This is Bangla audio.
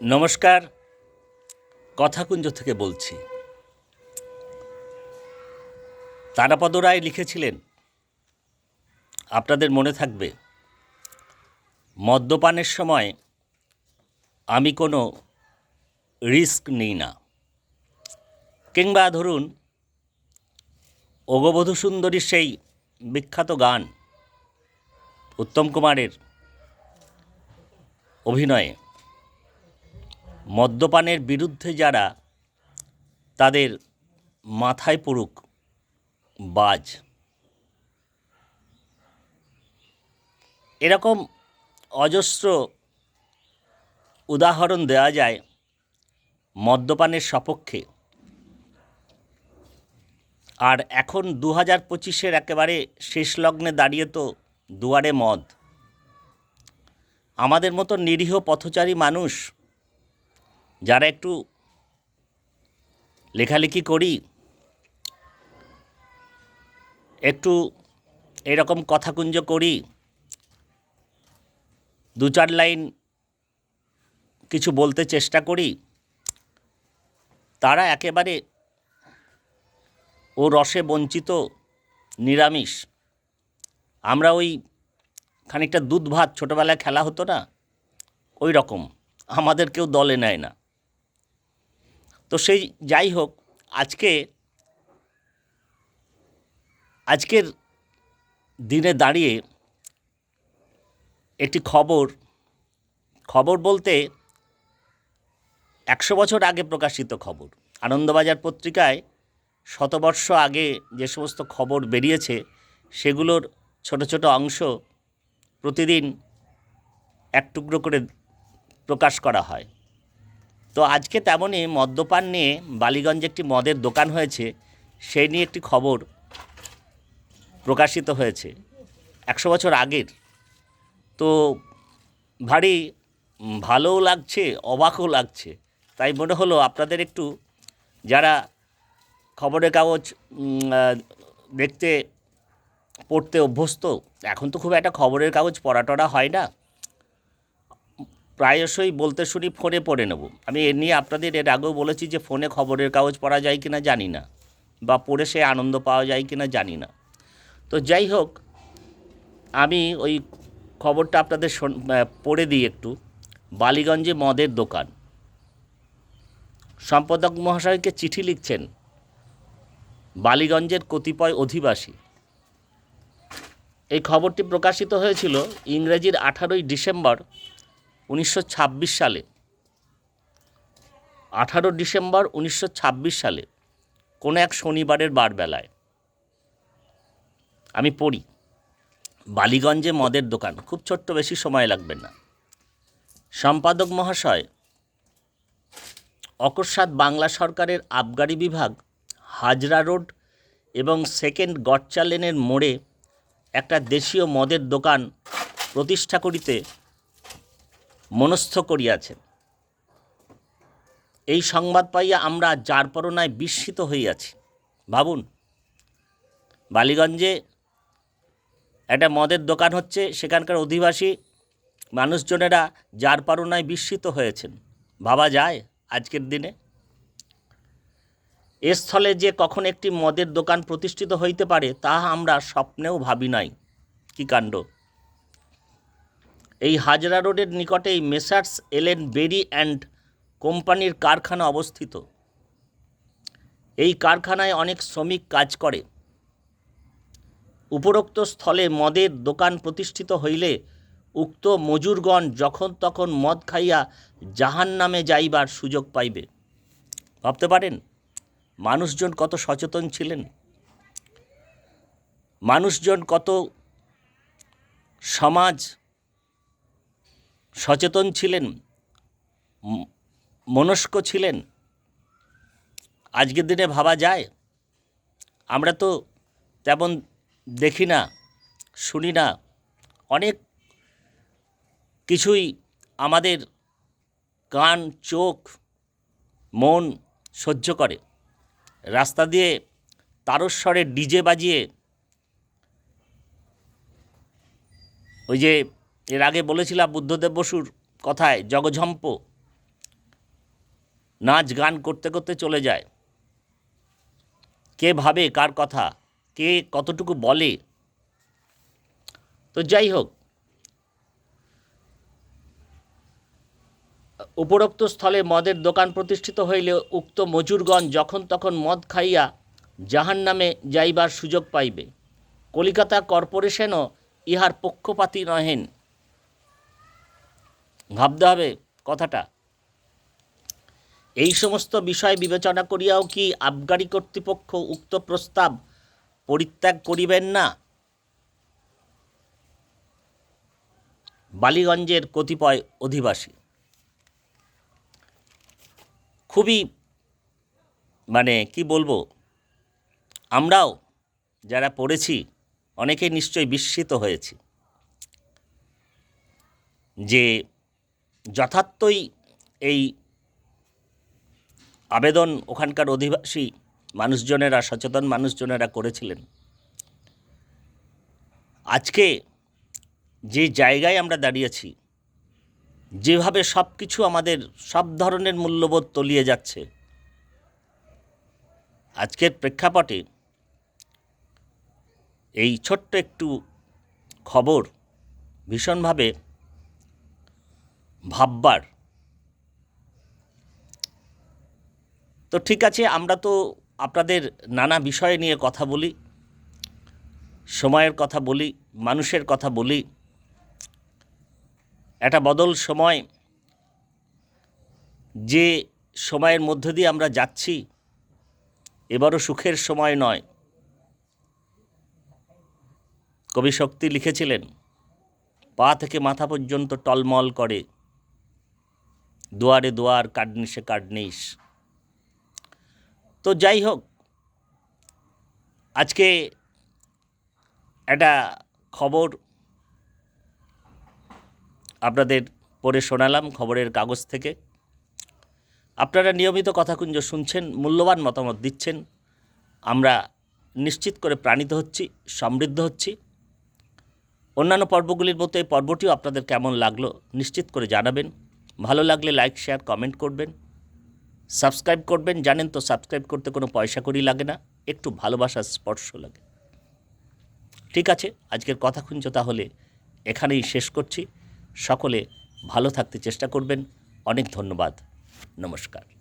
নমস্কার, কথাকুঞ্জ থেকে বলছি। তারাপদ রায় লিখেছিলেন, আপনাদের মনে থাকবে, মদ্যপানের সময় আমি কোনো রিস্ক নিই না। কিংবা ধরুন, অগবধূ সুন্দরীর সেই বিখ্যাত গান, উত্তম কুমারের অভিনয়ে। মদ্যপানের বিরুদ্ধে যারা তাদের মাথায় পড়ুক বাজ। এরকম অজস্র উদাহরণ দেওয়া যায় মদ্যপানের সপক্ষে। আর এখন দু হাজার পঁচিশের একেবারে শেষ লগ্নে দাঁড়িয়ে তো দুয়ারে মদ। আমাদের মতো নিরীহ পথচারী মানুষ যারা একটু লেখালেখি করি, একটু এরকম কথাকুঞ্জ করি, দু চার লাইন কিছু বলতে চেষ্টা করি, তারা একেবারে ও রসে বঞ্চিত নিরামিষ। আমরা ওই খানিকটা দুধ ভাত ছোটোবেলায় খেলা হতো না? ওই রকম। আমাদের কেউ দলে নেয় না। তো সেই যাই হোক, আজকে, আজকের দিনে দাঁড়িয়ে একটি খবর খবর বলতে একশো বছর আগে প্রকাশিত খবর। আনন্দবাজার পত্রিকায় শতবর্ষ আগে যে সমস্ত খবর বেরিয়েছে, সেগুলোর ছোট ছোট অংশ প্রতিদিন এক টুকরো করে প্রকাশ করা হয়। তো আজকে তেমনই মদ্যপান নিয়ে বালিগঞ্জে একটি মদের দোকান হয়েছে, সেই নিয়ে একটি খবর প্রকাশিত হয়েছে, একশো বছর আগের। তো ভারী ভালোও লাগছে, অবাকও লাগছে। তাই মনে হলো আপনাদের একটু যারা খবরের কাগজ দেখতে, পড়তে অভ্যস্ত, এখন তো খুব একটা খবরের কাগজ পড়া টড়া হয় না। প্রায়শই বলতে শুনি ফোনে পড়ে নেব। আমি এ নিয়ে আপনাদের এর আগেও বলেছি যে ফোনে খবরের কাগজ পড়া যায় কি না জানি না, বা পড়ে সে আনন্দ পাওয়া যায় কি না জানি না। তো যাই হোক, আমি ওই খবরটা আপনাদের পড়ে দিই একটু। বালিগঞ্জে মদের দোকান। সম্পাদক মহাশয়কে চিঠি লিখছেন বালিগঞ্জের কতিপয় অধিবাসী। এই খবরটি প্রকাশিত হয়েছিল ইংরেজির আঠারোই ডিসেম্বর উনিশশো ছাব্বিশ সালে। আঠারো ডিসেম্বর উনিশশো ছাব্বিশ সালে কোনো এক শনিবারের বারবেলায়। আমি পড়ি। বালিগঞ্জে মদের দোকান, খুব ছোট্ট, বেশি সময় লাগবে না। সম্পাদক মহাশয়, অকস্মাৎ বাংলা সরকারের আবগারি বিভাগ, হাজরা রোড এবং সেকেন্ড গটচা লেনের মোড়ে একটা দেশীয় মদের দোকান প্রতিষ্ঠা করিতে মনস্থ করিয়াছেন। এই সংবাদ পাইয়া আমরা যার পরনায় বিস্মিত হইয়াছি। ভাবুন, বালিগঞ্জে একটা মদের দোকান হচ্ছে, সেখানকার অধিবাসী মানুষজনেরা যার পারনায় বিস্মিত হয়েছেন। ভাবা যায় আজকের দিনে? এ স্থলে যে কখন একটি মদের দোকান প্রতিষ্ঠিত হইতে পারে, তাহা আমরা স্বপ্নেও ভাবি নাই। কী কাণ্ড? এই হাজরা রোডের নিকটেই মেসার্স, এলেন বেরি অ্যান্ড কোম্পানির কারখানা অবস্থিত। এই কারখানায় অনেক শ্রমিক কাজ করে। উপরোক্ত স্থলে মদের দোকান প্রতিষ্ঠিত হইলে উক্ত মজুরগণ যখন তখন মদ খাইয়া জাহান নামে যাইবার সুযোগ পাইবে। ভাবতে পারেন, মানুষজন কত সচেতন ছিলেন? মানুষজন কত সমাজ সচেতন ছিলেন মনস্ক ছিলেন। আজকের দিনে ভাবা যায়, আমরা তো তেমন দেখি না, শুনি না, অনেক কিছুই আমাদের কান, চোখ, মন সহ্য করে। রাস্তা দিয়ে তারস্বরে ডিজে বাজিয়ে ওই যে এর আগে বলেছিলাম বুদ্ধদেব বসুর কথায়, জগঝম্প। নাচ গান করতে করতে চলে যায়। কে ভাবে, কার কথা, কে কতটুকু বলে? তো যাই হোক, উপরোক্ত স্থলে মদের দোকান প্রতিষ্ঠিত হইলে উক্ত মজুরগণ যখন তখন মদ খাইয়া জাহান নামে যাইবার সুযোগ পাইবে। কলিকাতা কর্পোরেশনও ইহার পক্ষপাতী নহেন। ভাবতে হবে কথাটা। এই সমস্ত বিষয় বিবেচনা করিয়াও কি আবগারি কর্তৃপক্ষ উক্ত প্রস্তাব পরিত্যাগ করিবেন না? বালিগঞ্জের কতিপয় অধিবাসী। খুবই মানে কি বলব? আমরাও যারা পড়েছি অনেকে নিশ্চয়ই বিস্মিত হয়েছি যে যথার্থই এই আবেদন ওখানকার অধিবাসী মানুষজনেরা, সচেতন মানুষজনেরা করেছিলেন। আজকে যে জায়গায় আমরা দাঁড়িয়েছি, যেভাবে সব কিছু আমাদের সব ধরনের মূল্যবোধ তলিয়ে যাচ্ছে, আজকের প্রেক্ষাপটে এই ছোট্ট একটু খবর ভীষণভাবে ভাববার। তো ঠিক আছে, আমরা তো আপনাদের নানা বিষয় নিয়ে কথা বলি, সময়ের কথা বলি, মানুষের কথা বলি। একটা বদল সময়, যে সময়ের মধ্য দিয়ে আমরা যাচ্ছি, এবারও সুখের সময় নয়। কবি শক্তি লিখেছিলেন, পা থেকে মাথা পর্যন্ত টলমল করে। দুয়ারে দুয়ার কাটনিসে কাটনিস তো যাই হোক, আজকে একটা খবর আপনাদের পড়ে শোনালাম খবরের কাগজ থেকে। আপনারা নিয়মিত কথাকুঞ্জ শুনছেন, মূল্যবান মতামত দিচ্ছেন। আমরা নিশ্চিত করে প্রাণিত হচ্ছি, সমৃদ্ধ হচ্ছি। অন্যান্য পর্বগুলির মতো এই পর্বটিও আপনাদের কেমন লাগল নিশ্চিত করে জানাবেন। ভালো লাগলে লাইক শেয়ার কমেন্ট করবেন। সাবস্ক্রাইব করবেন, জানেন তো সাবস্ক্রাইব করতে কোনো পয়সা করি লাগে না, একটু ভালোবাসার স্পর্শ লাগে। ঠিক আছে, আজকের কথা খুঞ্জ তাহলে এখানেই শেষ করছি। সকলে ভালো থাকতে চেষ্টা করবেন। অনেক ধন্যবাদ। নমস্কার।